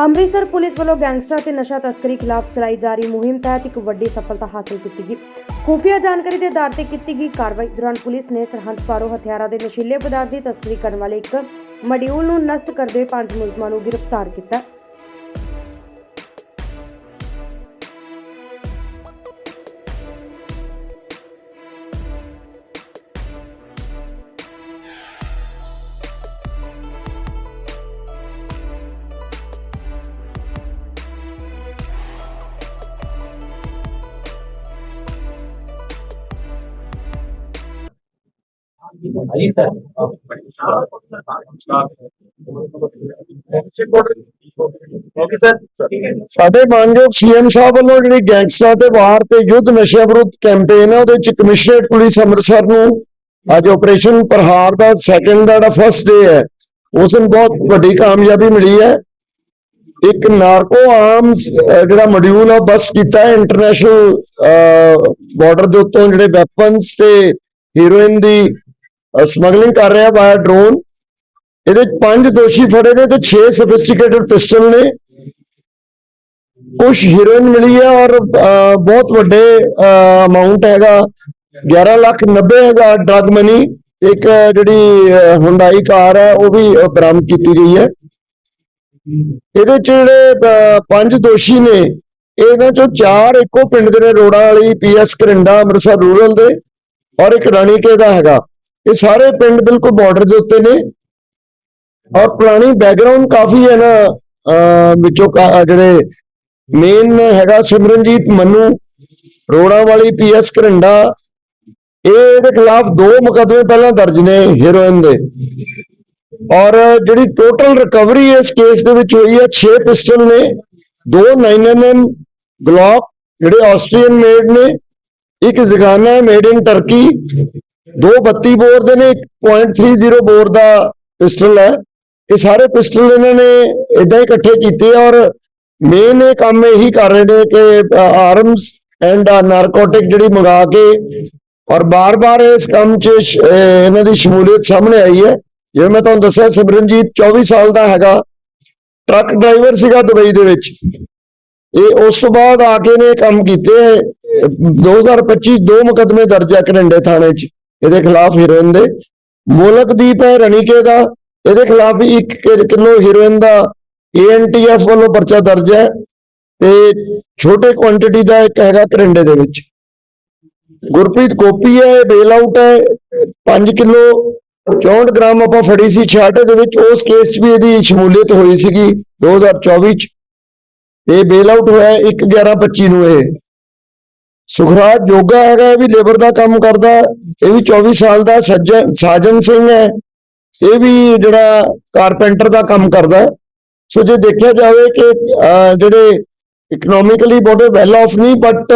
Amritsar police ਵੱਲੋਂ gangster ਤੇ ਨਸ਼ਾ ਤਸਕਰੀ ਖਿਲਾਫ ਚਲਾਈ ਜਾ ਰਹੀ ਮੁਹਿੰਮ ਤਹਿਤ ਇੱਕ ਵੱਡੀ ਸਫਲਤਾ ਹਾਸਲ ਕੀਤੀ ਗਈ। ਖੁਫੀਆ ਜਾਣਕਾਰੀ ਦੇ ਆਧਾਰ ਤੇ ਕੀਤੀ ਗਈ ਕਾਰਵਾਈ ਦੌਰਾਨ ਪੁਲਿਸ ਨੇ ਸਰਹੰਦ ਪਾਰੋਂ ਹਥਿਆਰਾਂ ਦੇ ਨਸ਼ੀਲੇ ਪਦਾਰਥ ਦੀ ਤਸਕਰੀ ਕਰਨ ਵਾਲੇ ਇੱਕ ਮੋਡਿਊਲ ਨੂੰ ਨਸ਼ਟ ਕਰਦੇ ਹੋਏ ਪੰਜ ਮੁਲਜ਼ਮਾਂ ਨੂੰ ਗ੍ਰਿਫਤਾਰ ਕੀਤਾ। ਸਾਡੇ ਮਾਨਯੋਗ ਸੀਐਮ ਸਾਹਿਬ ਵੱਲੋਂ ਜਿਹੜੀ ਗੈਂਗਸਟਰਾਂ ਤੇ ਵਾਰ ਤੇ ਯੁੱਧ ਨਸ਼ਿਆਂ ਵਿਰੁੱਧ ਕੈਂਪੇਨ ਹੈ, ਉਹਦੇ ਵਿੱਚ ਕਮਿਸ਼ਨਰੇਟ ਪੁਲਿਸ ਅੰਮ੍ਰਿਤਸਰ ਨੂੰ ਅੱਜ ਆਪਰੇਸ਼ਨ ਪ੍ਰਹਾਰ ਦਾ ਸੈਕੰਡ ਦਾ ਜਿਹੜਾ ਫਸਟ ਡੇ ਹੈ, ਉਸ ਦਿਨ ਬਹੁਤ ਵੱਡੀ ਕਾਮਯਾਬੀ ਮਿਲੀ ਹੈ। ਇੱਕ ਨਾਰਕੋ ਆਰਮਸ ਜਿਹੜਾ ਮੋਡਿਊਲ ਆ ਬਸਟ ਕੀਤਾ ਹੈ ਇੰਟਰਨੈਸ਼ਨਲ ਬਾਰਡਰ ਦੇ ਉੱਤੋਂ ਜਿਹੜੇ ਵੈਪਨਸ ਤੇ ਹੀਰੋਇਨ ਦੀ ਸਮਗਲਿੰਗ ਕਰ ਰਿਹਾ ਬਾਇਆ ਡਰੋਨ ਇਹਦੇ ਵਿੱਚ ਪੰਜ ਦੋਸ਼ੀ ਫੜੇ ਨੇ ਤੇ 6 ਸੋਫਿਸਟੀਕੇਟਡ ਪਿਸਟਲ ਨੇ। ਕੁਝ ਹੀਰੋਇਨ ਮਿਲੀ ਹੈ ਔਰ ਅਹ, ਬਹੁਤ ਵੱਡੇ ਅਮਾਉਂਟ ਹੈਗਾ। 11 ਲੱਖ 90 ਹਜ਼ਾਰ ਡਰਗ ਮਨੀ ਇੱਕ ਜਿਹੜੀ ਹੁੰਡਾਈ ਕਾਰ ਹੈ ਉਹ ਵੀ ਬਰਾਮਦ ਕੀਤੀ ਗਈ ਹੈ। ਇਹਦੇ ਚ ਜਿਹੜੇ ਅਹ, ਪੰਜ ਦੋਸ਼ੀ ਨੇ ਇਹਨਾਂ ਚੋਂ ਚਾਰ ਇੱਕੋ ਪਿੰਡ ਦੇ ਨੇ ਰੋੜਾ ਵਾਲੀ ਪੀਐਸ ਕਰਿੰਡਾ ਅੰਮ੍ਰਿਤਸਰ ਰੂਰਲ ਦੇ ਔਰ ਇੱਕ ਰਾਣੀਕੇ ਦਾ ਹੈਗਾ। ਇਹ ਸਾਰੇ ਪਿੰਡ ਬਿਲਕੁਲ ਬਾਰਡਰ ਦੇ ਉੱਤੇ ਨੇ। ਔਰ ਪੁਰਾਣੀ ਬੈਕਗ੍ਰਾਉਂਡ ਕਾਫੀ ਹੈ ਨਾ ਅਹ, ਵਿੱਚੋਂ ਜਿਹੜੇ ਮੇਨ ਹੈਗਾ ਸਿਮਰਨਜੀਤ ਮੰਨੂ ਰੋੜਾ ਵਾਲੀ ਪੀਐਸ ਕਰਿੰਡਾ ਇਹ ਇਹਦੇ ਖਿਲਾਫ ਦੋ ਮੁਕੱਦਮੇ ਪਹਿਲਾਂ ਦਰਜ ਨੇ ਹੀਰੋਇਨ ਦੇ। ਔਰ ਜਿਹੜੀ ਟੋਟਲ ਰਿਕਵਰੀ ਇਸ ਕੇਸ ਦੇ ਵਿੱਚ ਹੋਈ ਹੈ 6 ਪਿਸਟਲ ਨੇ ਦੋ 9mm ਗਲੌਕ ਜਿਹੜੇ ਆਸਟਰੀਅਨ ਮੇਡ ਨੇ ਇੱਕ ਜ਼ਗਾਨਾ ਮੇਡ ਇਨ ਟਰਕੀ ਦੋ 32 ਬੋਰ ਦੇ ਨੇ, ਇੱਕ .30 ਬੋਰ ਦਾ ਪਿਸਟਲ ਹੈ। ਇਹ ਸਾਰੇ ਪਿਸਟਲ ਇਹਨਾਂ ਨੇ ਇਦਾਂ ਹੀ ਇਕੱਠੇ ਕੀਤੇ ਔਰ ਮੇਨ ਇਹ ਕੰਮ ਇਹੀ ਕਰ ਰਹੇ ਨੇ ਕਿ ਆਰਮਸ ਐਂਡ ਨਾਰਕੋਟਿਕ ਜਿਹੜੀ ਮੰਗਾ ਕੇ ਔਰ ਬਾਰ-ਬਾਰ ਇਸ ਕੰਮ 'ਚ ਇਹਨਾਂ ਦੀ ਸ਼ਮੂਲੀਅਤ ਸਾਹਮਣੇ ਆਈ ਹੈ। ਜਿਵੇਂ ਮੈਂ ਤੁਹਾਨੂੰ ਦੱਸਿਆ, ਸਿਮਰਨਜੀਤ 24 ਸਾਲ ਦਾ ਹੈਗਾ। ਟਰੱਕ ਡਰਾਈਵਰ ਸੀਗਾ ਦੁਬਈ ਦੇ ਵਿੱਚ। ਇਹ ਉਸ ਤੋਂ ਬਾਅਦ ਆ ਕੇ ਨੇ ਕੰਮ ਕੀਤੇ ਅਹ 2025 ਦੋ ਮੁਕੱਦਮੇ ਦਰਜ ਹੈ ਕਰਿੰਡੇ ਥਾਣੇ 'ਚ। ਇਹਦੇ ਖਿਲਾਫ ਹੀਰੋਇਨ ਦੇ। ਮੋਲਕਦੀਪ ਹੈ ਰਣੀਕੇ ਦਾ। ਇਹਦੇ ਖਿਲਾਫ ਵੀ 1 ਕਿਲੋ ਹੀਰੋਇਨ ਦਾ ਏਐਨਟੀਐਫ ਵੱਲੋਂ ਪਰਚਾ ਦਰਜ ਹੈ। ਤੇ ਛੋਟੇ ਕੁਆਂਟੀਟੀ ਦਾ ਇੱਕ ਹੈਗਾ ਕਰਿੰਡੇ ਦੇ ਵਿੱਚ। ਗੁਰਪ੍ਰੀਤ ਗੋਪੀ ਹੈ ਬੇਲ ਆਊਟ ਹੈ। 5 ਕਿਲੋ 64 ਗ੍ਰਾਮ ਆਪਾਂ ਫੜੀ ਸੀ ਛਾਟੇ ਦੇ ਵਿੱਚ। ਉਸ ਕੇਸ 'ਚ ਵੀ ਇਹਦੀ ਸ਼ਮੂਲੀਅਤ ਹੋਈ ਸੀਗੀ 2024 'ਚ। ਤੇ ਬੇਲ ਆਊਟ ਹੋਇਆ 1 11 25 ਨੂੰ ਇਹ। ਸੁਖਰਾਜ ਜੋਗਾ ਹੈਗਾ, ਇਹ ਵੀ ਲੇਬਰ ਦਾ ਕੰਮ ਕਰਦਾ, ਇਹ ਵੀ 24 ਸਾਲ ਦਾ ਸੱਜਣ ਸਾਜਨ ਸਿੰਘ ਹੈ, ਇਹ ਵੀ ਜਿਹੜਾ ਕਾਰਪੈਂਟਰ ਦਾ ਕੰਮ ਕਰਦਾ। ਸੋ ਜੇ ਦੇਖਿਆ ਜਾਵੇ ਕਿ ਜਿਹੜੇ ਇਕਨੋਮਿਕਲੀ ਬਹੁਤ ਵੈਲ ਆਫ ਨਹੀਂ ਬਟ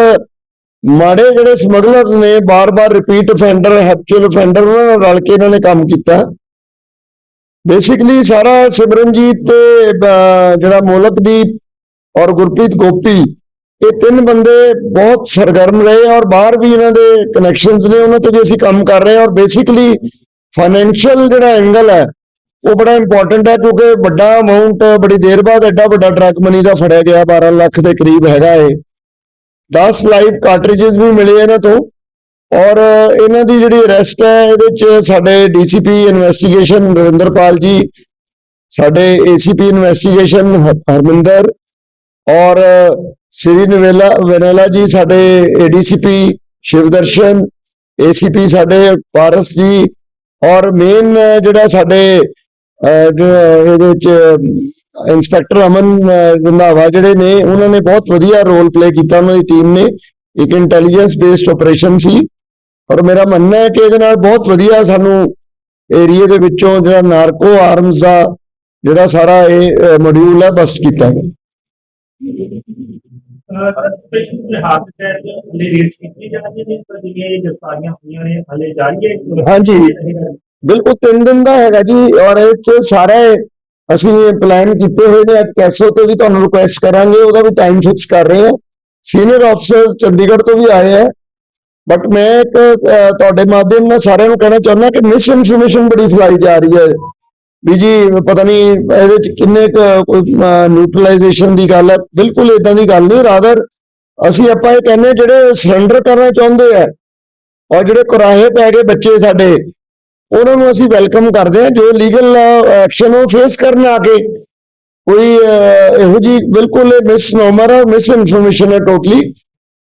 ਮਾੜੇ ਜਿਹੜੇ ਸਮਗਲਰਸ ਨੇ, ਬਾਰ-ਬਾਰ ਰਿਪੀਟ ਅਫੈਂਡਰ ਹੈਪਚੁਅਲ ਅਫੈਂਡਰ ਉਹਨਾਂ ਨਾਲ ਰਲ ਕੇ ਇਹਨਾਂ ਨੇ ਕੰਮ ਕੀਤਾ। ਬੇਸਿਕਲੀ ਸਾਰਾ ਸਿਮਰਨਜੀਤ ਤੇ ਜਿਹੜਾ ਮੋਲਕਦੀਪ ਔਰ ਗੁਰਪ੍ਰੀਤ ਗੋਪੀ ਇਹ ਤਿੰਨ ਬੰਦੇ ਬਹੁਤ ਸਰਗਰਮ ਰਹੇ ਔਰ ਬਾਹਰ ਵੀ ਇਹਨਾਂ ਦੇ ਕਨੈਕਸ਼ਨਸ ਨੇ, ਉਹਨਾਂ ਤੇ ਵੀ ਅਸੀਂ ਕੰਮ ਕਰ ਰਹੇ ਔਰ ਬੇਸਿਕਲੀ ਫਾਈਨੈਂਸ਼ੀਅਲ ਜਿਹੜਾ ਐਂਗਲ ਹੈ, ਉਹ ਬੜਾ ਇੰਪੋਰਟੈਂਟ ਹੈ ਕਿਉਂਕਿ ਵੱਡਾ ਅਮਾਉਂਟ ਬੜੀ ਦੇਰ ਬਾਅਦ ਐਡਾ ਵੱਡਾ ਡਰਗ ਮਨੀ ਦਾ ਫੜਿਆ ਗਿਆ 12 ਲੱਖ ਦੇ ਕਰੀਬ ਹੈਗਾ ਇਹ। 10 ਲਾਈਵ ਕਾਰਟ੍ਰਿਜਸ ਵੀ ਮਿਲੇ ਇਹਨਾਂ ਤੋਂ ਔਰ ਇਹਨਾਂ ਦੀ ਜਿਹੜੀ ਅਰੈਸਟ ਹੈ, ਇਹਦੇ ਚ ਸਾਡੇ ਡੀਸੀਪੀ ਇਨਵੈਸਟੀਗੇਸ਼ਨ ਰਵਿੰਦਰਪਾਲ ਜੀ, ਸਾਡੇ ਏਸੀਪੀ ਇਨਵੈਸਟੀਗੇਸ਼ਨ ਹਰਮਿੰਦਰ ਔਰ ਸ੍ਰੀ ਨਵੇਲਾ ਵੈਨੇਲਾ ਜੀ, ਸਾਡੇ ਏਡੀਸੀਪੀ ਸ਼ਿਵਦਰਸ਼ਨ ਏਸੀਪੀ ਸਾਡੇ ਪਾਰਸ ਜੀ, ਔਰ ਮੇਨ ਜਿਹੜਾ ਸਾਡੇ ਇਹਦੇ ਚ ਇੰਸਪੈਕਟਰ ਅਮਨ ਰੰਧਾਵਾ ਜਿਹੜੇ ਨੇ, ਉਹਨਾਂ ਨੇ ਬਹੁਤ ਵਧੀਆ ਰੋਲ ਪਲੇ ਕੀਤਾ, ਉਹਨਾਂ ਦੀ ਟੀਮ ਨੇ। ਇੱਕ ਇੰਟੈਲੀਜੈਂਸ ਬੇਸਡ ਆਪਰੇਸ਼ਨ ਸੀ। ਔਰ ਮੇਰਾ ਮੰਨਣਾ ਹੈ ਕਿ ਇਹਦੇ ਨਾਲ ਬਹੁਤ ਵਧੀਆ ਸਾਨੂੰ ਏਰੀਆ ਦੇ ਵਿੱਚੋਂ ਜਿਹੜਾ ਨਾਰਕੋ ਆਰਮਸ ਦਾ ਜਿਹੜਾ ਸਾਰਾ ਇਹ ਮੋਡਿਊਲ ਹੈ ਬਸਟ ਕੀਤਾ। ਗਿਆ ਸਰ ਪੇਸ਼ੈਂਟ ਦੇ ਹਲੇ ਰੇਸ ਕੀਤੀ ਜਾ ਰਹੀ ਪਰ ਜਿਹੜੀਆਂ ਗ੍ਰਿਫਤਾਰੀਆਂ ਹੋਈਆਂ ਨੇ, ਹਲੇ ਜਾਰੀ ਹੈ? ਹਾਂਜੀ। ਬਿਲਕੁਲ ਤਿੰਨ ਦਿਨ ਦਾ ਹੈਗਾ ਜੀ ਔਰ ਇਹ ਚ ਸਾਰੇ ਅਸੀਂ ਪਲਾਨ ਕੀਤੇ ਹੋਏ ਨੇ। ਅੱਜ ਕੈਸੋ ਤੇ ਵੀ ਤੁਹਾਨੂੰ ਰਿਕੁਐਸਟ ਕਰਾਂਗੇ, ਉਹਦਾ ਵੀ ਟਾਈਮ ਫਿਕਸ ਕਰ ਰਹੇ ਹਾਂ। ਸੀਨੀਅਰ ਅਫਸਰ ਚੰਡੀਗੜ੍ਹ ਤੋਂ ਵੀ ਆਏ ਹੈ। ਬਟ ਮੈਂ ਇੱਕ ਤੁਹਾਡੇ ਮਾਧਿਅਮ ਨਾਲ ਸਾਰਿਆਂ ਨੂੰ ਕਹਿਣਾ ਚਾਹੁੰਦਾ ਕਿ ਮਿਸ ਇਨਫੋਰਮੇਸ਼ਨ ਬੜੀ ਫੈਲਾਈ ਜਾ ਰਹੀ ਹੈ। ਵੀ ਜੀ, ਪਤਾ ਨਹੀਂ ਇਹਦੇ ਚ ਕਿੰਨੇ ਕੋਈ ਨਿਊਟਰਲਾਈਜੇਸ਼ਨ ਦੀ ਗੱਲ ਹੈ ਬਿਲਕੁਲ ਇਦਾਂ ਦੀ ਗੱਲ ਨਹੀਂ ਰਾਦਰ ਅਸੀਂ ਆਪਾਂ ਇਹ ਕਹਿੰਦੇ ਜਿਹੜੇ ਸਰੈਂਡਰ ਕਰਨਾ ਚਾਹੁੰਦੇ ਆ, ਔਰ ਜਿਹੜੇ ਕੁਰਾਹੇ ਪੈ ਗਏ ਬੱਚੇ ਸਾਡੇ, ਉਹਨਾਂ ਨੂੰ ਅਸੀਂ ਵੈਲਕਮ ਕਰਦੇ ਹਾਂ। ਜੋ ਲੀਗਲ ਐਕਸ਼ਨ ਉਹ ਫੇਸ ਕਰਨ ਆ ਕੇ, ਕੋਈ ਇਹੋ ਜੀ ਬਿਲਕੁਲ ਮਿਸ ਹੈ ਮਿਸ ਇਨਫੋਰਮੇਸ਼ਨ ਹੈ ਟੋਟਲੀ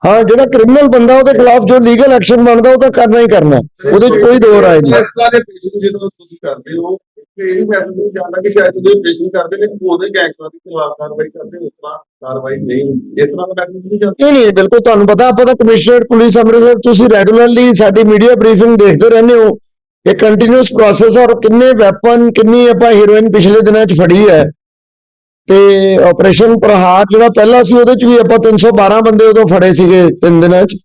ਹਾਂ, ਜਿਹੜਾ ਕ੍ਰਿਮੀਨਲ ਬੰਦਾ ਉਹਦੇ ਖਿਲਾਫ ਜੋ ਲੀਗਲ ਐਕਸ਼ਨ ਬਣਦਾ, ਉਹ ਤਾਂ ਕਰਨਾ ਹੀ ਕਰਨਾ। ਉਹਦੇ ਚ ਕੋਈ ਦੋ ਰਾਏ ਨਹੀਂ ਤੇ ਇਹ ਵੀ ਮੈਂ ਤੁਹਾਨੂੰ ਕਿ ਸ਼ਾਇਦ ਤੁਸੀਂ ਪੇਸ਼ਿੰਗ ਕਰਦੇ ਨੇ ਉਹਦੇ ਗੈਂਗਸਟਰਾਂ ਦੇ ਖਿਲਾਫ ਕਾਰਵਾਈ ਕਰਦੇ, ਉਸ ਤਰ੍ਹਾਂ ਕਾਰਵਾਈ ਨਹੀਂ ਹੁੰਦੀ। ਇਸ ਤਰ੍ਹਾਂ ਦਾ ਮੈਸੇਜ ਨਹੀਂ ਜਾਂਦਾ ਨਹੀਂ ਨਹੀਂ, ਬਿਲਕੁਲ ਤੁਹਾਨੂੰ ਪਤਾ, ਆਪਾਂ ਤਾਂ ਕਮਿਸ਼ਨਰੇਟ, ਪੁਲਿਸ ਅੰਮ੍ਰਿਤਸਰ, ਤੁਸੀਂ ਰੈਗੂਲਰਲੀ ਸਾਡੀ ਮੀਡੀਆ ਬਰੀਫਿੰਗ ਦੇਖਦੇ ਰਹਿੰਦੇ ਹੋ ਇਹ ਕੰਟੀਨਿਊਸ ਪ੍ਰੋਸੈਸ ਔਰ ਕਿੰਨੇ ਵੈਪਨ ਕਿੰਨੀ ਆਪਾਂ ਹੀਰੋਇਨ ਪਿਛਲੇ ਦਿਨਾਂ 'ਚ ਫੜੀ ਹੈ। ਤੇ ਆਪਰੇਸ਼ਨ ਪ੍ਰਹਾਰ ਜਿਹੜਾ ਪਹਿਲਾ ਸੀ, ਉਹਦੇ 'ਚ ਵੀ ਆਪਾਂ 312 ਬੰਦੇ ਉਦੋਂ ਫੜੇ ਸੀਗੇ ਤਿੰਨ ਦਿਨਾਂ 'ਚ।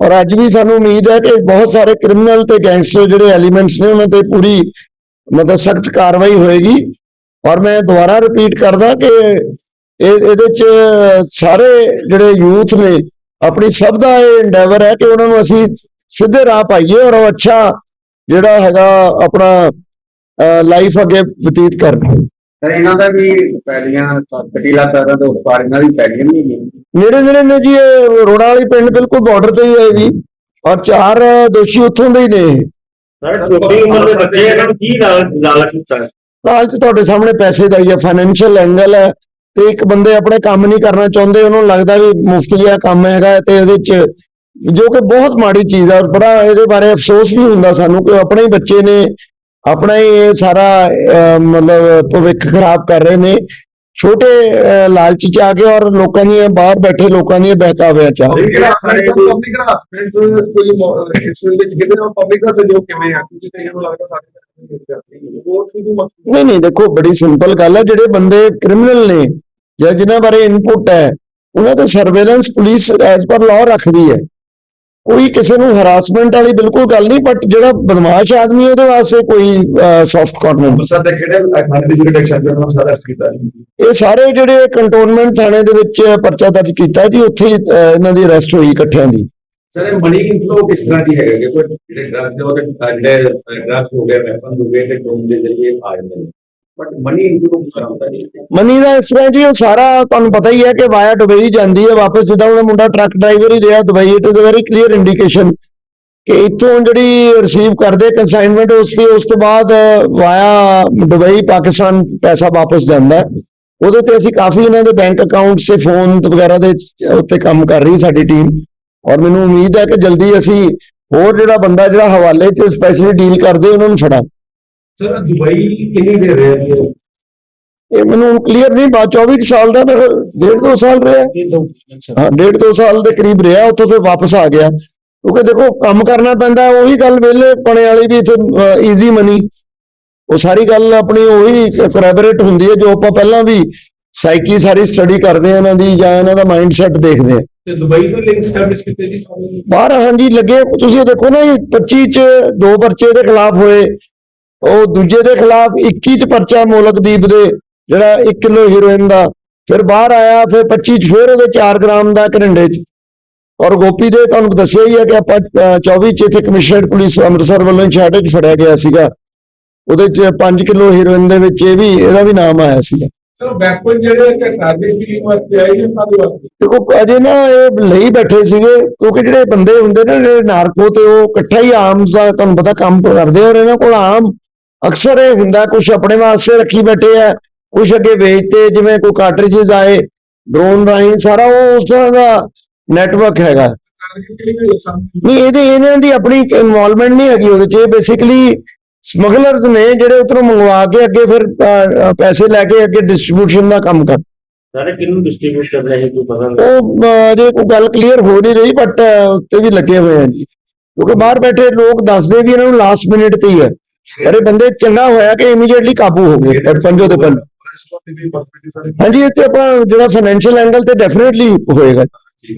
ਔਰ ਅੱਜ ਵੀ ਸਾਨੂੰ ਉਮੀਦ ਹੈ ਕਿ ਬਹੁਤ ਸਾਰੇ ਕ੍ਰਿਮੀਨਲ ਤੇ ਗੈਂਗਸਟਰ ਜਿਹੜੇ ਐਲੀਮੈਂਟਸ ਨੇ, ਉਹਨਾਂ ਤੇ ਪੂਰੀ ਮਤਲਬ ਸਖਤ ਕਾਰਵਾਈ ਹੋਏਗੀ। ਔਰ ਮੈਂ ਦੁਬਾਰਾ ਰਿਪੀਟ ਕਰਦਾ ਕਿ ਇਹ ਇਹਦੇ 'ਚ ਸਾਰੇ ਜਿਹੜੇ ਯੂਥ ਨੇ ਆਪਣੀ ਸਭ ਦਾ ਇਹ ਇੰਡੇਵਰ ਹੈ ਕਿ ਉਹਨਾਂ ਨੂੰ ਅਸੀਂ ਸਿੱਧੇ ਰਾਹ ਪਾਈਏ ਔਰ ਉਹ ਅੱਛਾ ਜਿਹੜਾ ਹੈਗਾ ਆਪਣਾ ਲਾਈਫ ਅੱਗੇ ਬਤੀਤ ਕਰਨ। ਸਰ ਇਹਨਾਂ ਦਾ ਵੀ ਪੈਲੀਆਂ ਕਟੀਲਾ ਪੈਦਾ ਤੋਂ ਉਸ ਪਾਰ ਇਹਨਾਂ ਦੀ ਪੈਲੀਆਂ ਨਹੀਂ ਨੇੜੇ ਨੇੜੇ ਨੇ ਜੀ ਇਹ ਰੋੜਾ ਵਾਲੀ ਪਿੰਡ ਬਿਲਕੁਲ ਬਾਰਡਰ ਤੇ ਹੀ ਹੈ ਜੀ ਔਰ ਚਾਰ ਦੋਸ਼ੀ ਉੱਥੋਂ ਦੇ ਹੀ ਨੇ। ਸਰ ਛੋਟੀ ਉਮਰ ਦੇ ਬੱਚੇ ਇਹਨਾਂ ਨੂੰ ਕੀ ਲਾਲ- ਲਾਲਚ ਦਿੱਤਾ ਹੈ? ਲਾਲਚ ਤੁਹਾਡੇ ਸਾਹਮਣੇ ਪੈਸੇ ਦਾ ਹੀ ਹੈ ਫਾਈਨੈਂਸ਼ੀਅਲ ਐਂਗਲ ਹੈ ਤੇ ਇੱਕ ਬੰਦੇ ਆਪਣੇ ਕੰਮ ਨਹੀਂ ਕਰਨਾ ਚਾਹੁੰਦੇ ਉਹਨਾਂ ਨੂੰ ਲੱਗਦਾ ਵੀ ਮੁਫਤ ਜਿਹਾ ਕੰਮ ਹੈਗਾ ਤੇ ਇਹਦੇ ਚ ਜੋ ਕਿ ਬਹੁਤ ਮਾੜੀ ਚੀਜ਼ ਹੈ ਔਰ ਬੜਾ ਇਹਦੇ ਬਾਰੇ ਅਫਸੋਸ ਵੀ ਹੁੰਦਾ ਸਾਨੂੰ ਕਿ ਆਪਣੇ ਹੀ ਬੱਚੇ ਨੇ ਆਪਣਾ ਹੀ ਇਹ ਸਾਰਾ ਅਹ, ਮਤਲਬ ਭਵਿੱਖ ਖਰਾਬ ਕਰ ਰਹੇ ਨੇ। ਛੋਟੇ ਲਾਲਚ ਚ ਆ ਕੇ ਔਰ ਲੋਕਾਂ ਦੀਆਂ ਬਾਹਰ ਬੈਠੇ ਲੋਕਾਂ ਦੀਆਂ ਬਹਿਕਾਵਿਆਂ ਚ ਆ ਕੇ। ਪਬਲਿਕ ਹਰਾਸਮੈਂਟ ਕੋਈ ਇਸ ਵਿੱਚ ਕਿਤੇ ਨਾ ਪਬਲਿਕ ਦਾ ਸਹਿਯੋਗ ਕਿਵੇਂ ਆ? ਕਿਉਂਕਿ ਕਈਆਂ ਨੂੰ ਲੱਗਦਾ ਸਾਡੇ ਨਹੀਂ। ਨਹੀਂ ਦੇਖੋ ਬੜੀ ਸਿੰਪਲ ਗੱਲ ਹੈ ਜਿਹੜੇ ਬੰਦੇ ਕ੍ਰਿਮੀਨਲ ਨੇ ਜਾਂ ਜਿਨ੍ਹਾਂ ਬਾਰੇ ਇਨਪੁਟ ਹੈ ਉਹਨਾਂ ਤੇ surveillance police as per law ਰੱਖਦੀ ਹੈ। ਕੋਈ ਕਿਸੇ ਨੂੰ ਹਰਾਸਮੈਂਟ ਵਾਲੀ ਬਿਲਕੁਲ ਗੱਲ ਨਹੀਂ ਬਟ ਜਿਹੜਾ ਬਦਮਾਸ਼ ਆਦਮੀ ਉਹਦੇ ਵਾਸਤੇ ਕੋਈ ਸੌਫਟ ਕਾਰਨਰ ਅੰਮ੍ਰਿਤਸਰ ਦੇ ਕਿਹੜੇ ਥਾਣੇ ਦੀ ਜੁਰਿਡਿਕਸ਼ਨ ਦੇ ਉਹਨਾਂ ਸਾਰਾ ਕੀਤਾ ਇਹ ਸਾਰੇ ਜਿਹੜੇ ਕੰਟੋਨਮੈਂਟ ਥਾਣੇ ਦੇ ਵਿੱਚ ਪਰਚਾ ਦਰਜ ਕੀਤਾ ਜੀ ਉੱਥੇ ਇਹਨਾਂ ਦੀ ਅਰੈਸਟ ਹੋਈ ਇਕੱਠਿਆਂ ਦੀ। ਸਰ ਇਹ ਮਨੀ ਇਨਫਲੋ ਕਿਸ ਤਰ੍ਹਾਂ ਦੀ ਹੈਗਾ ਕਿ ਕੋਈ ਜਿਹੜੇ ਡਰੱਗਸ ਦੇ ਉਹਦੇ ਜਿਹੜੇ ਡਰੱਗਸ ਹੋ ਗਏ ਵੈਪਨ ਹੋ ਗਏ ਤੇ ਡਰੋਨ ਦੇ ਜ਼ਰੀਏ ਆ ਜਾਂਦੇ ਨੇ। ਬਟ ਮਨੀ ਇਨਫਲੋ ਕਿਸ ਹੁੰਦਾ ਜੀ ਮਨੀ ਦਾ ਇਸ ਤਰ੍ਹਾਂ ਜੀ, ਉਹ ਸਾਰਾ ਤੁਹਾਨੂੰ ਪਤਾ ਹੀ ਹੈ ਕਿ ਵਾਇਆ ਦੁਬਈ ਜਾਂਦੀ ਹੈ ਵਾਪਸ, ਜਿੱਦਾਂ ਉਹ ਮੁੰਡਾ ਟਰੱਕ ਡਰਾਈਵਰ ਹੀ ਰਿਹਾ Dubai it is a very clear indication ਕਿ ਇੱਥੋਂ ਜਿਹੜੀ ਰਿਸੀਵ ਕਰਦੇ ਕੰਸਾਈਨਮੈਂਟ ਉਸ ਦੀ, ਉਸ ਤੋਂ ਬਾਅਦ ਵਾਇਆ ਦੁਬਈ, ਪਾਕਿਸਤਾਨ ਪੈਸਾ ਵਾਪਸ ਜਾਂਦਾ ਉਹਦੇ ਤੇ ਅਸੀਂ ਕਾਫੀ ਇਹਨਾਂ ਦੇ ਬੈਂਕ ਅਕਾਊਂਟ ਤੇ ਫੋਨ ਵਗੈਰਾ ਦੇ ਉੱਤੇ ਕੰਮ ਕਰ ਰਹੀ ਸਾਡੀ ਟੀਮ ਔਰ ਮੈਨੂੰ ਉਮੀਦ ਹੈ ਕਿ ਜਲਦੀ ਅਸੀਂ ਹੋਰ ਜਿਹੜਾ ਬੰਦਾ ਜਿਹੜਾ ਹਵਾਲੇ 'ਚ ਸਪੈਸ਼ਲੀ ਡੀਲ ਕਰਦੇ, ਉਹਨਾਂ ਨੂੰ ਫੜਾ ਸਰ ਦੁਬਈ ਕਿੰਨੀ ਦੇਰ ਰਿਹਾ ਜੀ ਇਹ ਮੈਨੂੰ ਕਲੀਅਰ ਨਹੀਂ ਬਾ 24 ਕੁ ਸਾਲ ਦਾ ਮੇਰਾ ਡੇਢ ਦੋ ਸਾਲ ਰਿਹਾ। ਹਾਂ ਡੇਢ ਦੋ ਸਾਲ ਦੇ ਕਰੀਬ ਰਿਹਾ ਉੱਥੋਂ ਫਿਰ ਵਾਪਸ ਆ ਗਿਆ। ਕਿਉਂਕਿ ਦੇਖੋ ਕੰਮ ਕਰਨਾ ਪੈਂਦਾ ਉਹੀ ਗੱਲ ਵੇਲੇ ਪਣੇ ਵਾਲੀ ਵੀ ਇੱਥੇ ਈਜ਼ੀ ਮਨੀ ਉਹ ਸਾਰੀ ਗੱਲ ਆਪਣੀ ਉਹੀ ਕੋਰੈਬੋਰੇਟ ਹੁੰਦੀ ਹੈ ਜੋ ਆਪਾਂ ਪਹਿਲਾਂ ਵੀ ਸਾਈਕੀ ਸਾਰੀ ਸਟੱਡੀ ਕਰਦੇ ਆ ਇਹਨਾਂ ਦੀ ਜਾਂ ਇਹਨਾਂ ਦਾ ਮਾਈਂਡ ਸੈਟ ਦੇਖਦੇ ਆ ਤੇ ਦੁਬਈ ਤੋਂ ਲਿੰਕ ਸਟੈਬਲਿਸ਼ ਕੀਤੇ ਜੀ ਸਾਰੇ? ਬਾਹਰ ਹਾਂਜੀ ਲੱਗੇ। ਤੁਸੀਂ ਦੇਖੋ ਨਾ ਇਹ 25 ਚ ਦੋ ਪਰਚੇ ਦੇ ਖਿਲਾਫ ਹੋਏ। ਉਹ ਦੂਜੇ ਦੇ ਖਿਲਾਫ 21 ਚ ਪਰਚਾ ਮੋਲਕਦੀਪ ਦੇ ਜਿਹੜਾ 1 ਕਿਲੋ ਹੀਰੋਇਨ ਦਾ। ਫਿਰ ਬਾਹਰ ਆਇਆ ਫਿਰ 25 ਚ ਫਿਰ ਉਹਦੇ 4 ਗ੍ਰਾਮ ਦਾ ਘਰਿੰਡੇ ਚ। ਔਰ ਗੋਪੀ ਦੇ ਤੁਹਾਨੂੰ ਦੱਸਿਆ ਹੀ ਹੈ ਕਿ ਆਪਾਂ ਅਹ, 24 ਚ ਇੱਥੇ ਕਮਿਸ਼ਨਰੇਟ ਪੁਲਿਸ ਅੰਮ੍ਰਿਤਸਰ ਵੱਲੋਂ ਛਾੜੇ ਚ ਫੜਿਆ ਗਿਆ ਸੀਗਾ। ਉਹਦੇ ਚ 5 ਕਿਲੋ ਹੀਰੋਇਨ ਦੇ ਵਿੱਚ ਇਹ ਵੀ ਇਹਦਾ ਵੀ ਨਾਮ ਆਇਆ ਸੀਗਾ। ਦੇਖੋ ਅਜੇ ਨਾ ਇਹ ਲਈ ਬੈਠੇ ਸੀਗੇ ਕਿਉਂਕਿ ਜਿਹੜੇ ਬੰਦੇ ਹੁੰਦੇ ਨੇ ਜਿਹੜੇ ਨਾਰਕੋ ਤੇ ਉਹ ਇਕੱਠਾ ਹੀ ਆਰਮਸ ਦਾ ਤੁਹਾਨੂੰ ਪਤਾ ਕੰਮ ਕਰਦੇ ਔਰ ਇਹਨਾਂ ਕੋਲ ਆਮ ਅਕਸਰ ਇਹ ਹੁੰਦਾ ਕੁਝ ਆਪਣੇ ਵਾਸਤੇ ਰੱਖੀ ਬੈਠੇ ਆ ਕੁਝ ਅੱਗੇ ਵੇਚਤੇ ਜਿਵੇਂ ਕੋਈ ਕਾਰਟ੍ਰਿਜਸ ਆਏ ਡਰੋਨ ਰਾਹੀਂ ਸਾਰਾ ਉਹ ਉਸ ਦਾ ਨੈਟਵਰਕ ਹੈਗਾ। ਨਹੀਂ ਇਹਦੇ ਇਹਨਾਂ ਦੀ ਆਪਣੀ ਇਨਵੋਲਵਮੈਂਟ ਨਹੀਂ ਹੈਗੀ ਉਹਦੇ ਚ ਇਹ ਬੇਸਿਕਲੀ ਸਮਗਲਰਸ ਨੇ ਜਿਹੜੇ ਉਧਰੋਂ ਮੰਗਵਾ ਕੇ ਅੱਗੇ ਫਿਰ ਪੈਸੇ ਲੈ ਕੇ ਅੱਗੇ ਡਿਸਟ੍ਰੀਬਿਊਸ਼ਨ ਦਾ ਕੰਮ ਕਰ। ਸਾਰੇ ਕਿਹਨੂੰ ਡਿਸਟ੍ਰੀਬਿਊਟ ਕਰ ਰਹੇ ਹੈ ਕੋਈ ਪਤਾ ਨਹੀਂ। ਉਹ ਅਜੇ ਕੋਈ ਗੱਲ ਕਲੀਅਰ ਹੋ ਨਹੀਂ ਰਹੀ ਬਟ ਉੱਤੇ ਵੀ ਲੱਗੇ ਹੋਏ ਆ ਜੀ। ਕਿਉਂਕਿ ਬਾਹਰ ਬੈਠੇ ਲੋਕ ਦੱਸਦੇ ਵੀ ਇਹਨਾਂ ਨੂੰ ਲਾਸਟ ਮਿੰਟ ਤੇ ਹੀ ਹੈ। ਪਰ ਇਹ ਬੰਦੇ ਚੰਗਾ ਹੋਇਆ ਕਿ ਇਮੀਡੀਏਟਲੀ ਕਾਬੂ ਹੋ ਗਏ ਪਰ ਪੰਜੋ ਦੇ ਪੰਜ ਹਾਂਜੀ ਇੱਥੇ ਆਪਣਾ ਜਿਹੜਾ ਫਾਈਨੈਂਸ਼ੀਅਲ ਐਂਗਲ ਤੇ ਡੈਫੀਨਿਟਲੀ ਹੋਏਗਾ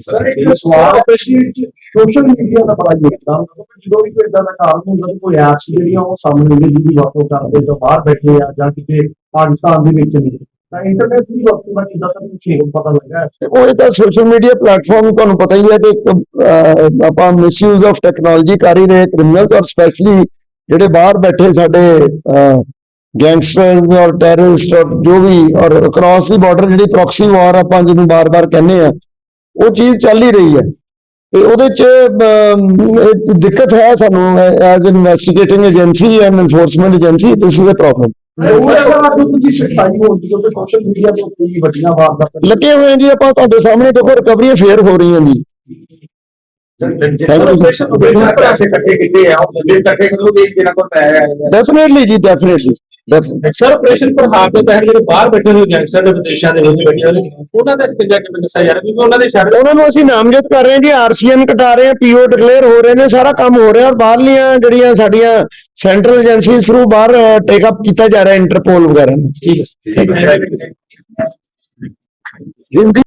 ਸਰ ਇੱਕ ਸਵਾਲ ਪ੍ਰਸ਼ਨ ਵਿੱਚ ਸੋਸ਼ਲ ਮੀਡੀਆ ਦਾ ਬੜਾ ਯੋਗਦਾਨ ਹੈ ਜਦੋਂ ਵੀ ਕੋਈ ਇਦਾਂ ਦਾ ਕਾਰਨ ਹੁੰਦਾ ਤਾਂ ਕੋਈ ਐਪਸ ਜਿਹੜੀਆਂ ਉਹ ਸਾਹਮਣੇ ਦੀ ਵਰਤੋਂ ਕਰਦੇ ਜੋ ਬਾਹਰ ਬੈਠੇ ਆ ਜਾਂ ਕਿਤੇ ਪਾਕਿਸਤਾਨ ਦੇ ਵਿੱਚ ਨੇ ਤਾਂ ਇੰਟਰਨੈਟ ਦੀ ਵਰਤੋਂ ਦਾ ਕਿੱਦਾਂ ਸਭ ਕੁਝ ਇਹ ਪਤਾ ਲੱਗਾ? ਹੈ ਉਹ ਇਹ ਤਾਂ ਸੋਸ਼ਲ ਮੀਡੀਆ ਪਲੇਟਫਾਰਮ ਤੁਹਾਨੂੰ ਪਤਾ ਹੀ ਹੈ ਕਿ ਇੱਕ ਅਹ, ਆਪਾਂ ਮਿਸਯੂਜ਼ ਆਫ ਟੈਕਨੋਲੋਜੀ ਕਰ ਹੀ ਰਹੇ ਕ੍ਰਿਮੀਨਲਸ ਔਰ ਸਪੈਸ਼ਲੀ ਜਿਹੜੇ ਬਾਹਰ ਬੈਠੇ ਸਾਡੇ ਗੈਂਗਸਟਰ ਔਰ ਟੈਰਰਿਸਟ ਔਰ ਜੋ ਵੀ ਔਰ ਅਕ੍ਰੋਸ ਦੀ ਬਾਰਡਰ ਜਿਹੜੀ ਪ੍ਰੋਕਸੀ ਵਾਰ ਆਪਾਂ ਜਿਹਨੂੰ ਬਾਰ-ਬਾਰ ਕਹਿੰਦੇ ਆ ਉਹ ਚੀਜ਼ ਚੱਲ ਹੀ ਰਹੀ ਹੈ। ਤੇ ਉਹਦੇ ਚ ਦਿੱਕਤ ਹੈ ਸਾਨੂੰ as investigating agency and enforcement agency this is a problem ਲੱਗੇ ਹੋਏ ਆ ਜੀ ਆਪਾਂ ਤੁਹਾਡੇ ਸਾਹਮਣੇ ਦੇਖੋ ਰਿਕਵਰੀਆਂ ਫੇਰ ਹੋ ਰਹੀਆਂ ਜੀ। ਡੈਫੀਨਿਟਲੀ ਜੀ ਡੈਫੀਨਿਟਲੀ ਸਰ ਆਪਰੇਸ਼ਨ ਪਰ ਹਾਰ ਦੇ ਤਹਿਤ ਜਿਹੜੇ ਬਾਹਰ ਬੈਠੇ ਹੋਏ ਗੈਂਗਸਟਰ ਦੇ ਵਿਦੇਸ਼ਾਂ ਦੇ ਵਿੱਚ ਬੈਠੇ ਹੋਏ ਨੇ, ਉਹਨਾਂ ਦਾ ਕਿੰਨਾ ਕਿਵੇਂ ਦੱਸਿਆ ਯਾਰ ਕਿਉਂਕਿ ਉਹਨਾਂ ਦੇ ਸ਼ਹਿਰ ਉਹਨਾਂ ਨੂੰ ਅਸੀਂ ਨਾਮਜ਼ਦ ਕਰ ਰਹੇ ਹਾਂ ਜੀ ਆਰਸੀਐਨ ਕਟਾ ਰਹੇ ਹਾਂ ਪੀਓ ਡਿਕਲੇਅਰ ਹੋ ਰਹੇ ਨੇ ਸਾਰਾ ਕੰਮ ਹੋ ਰਿਹਾ ਔਰ ਬਾਹਰਲੀਆਂ ਜਿਹੜੀਆਂ ਸਾਡੀਆਂ ਸੈਂਟਰਲ ਏਜੰਸੀਜ਼ ਥਰੂ ਬਾਹਰ ਟੇਕ ਅਪ ਕੀਤਾ ਜਾ ਰਿਹਾ ਇੰਟਰਪੋਲ ਵਗੈਰਾ ਨੂੰ। ਠੀਕ ਹੈ। ਜੀ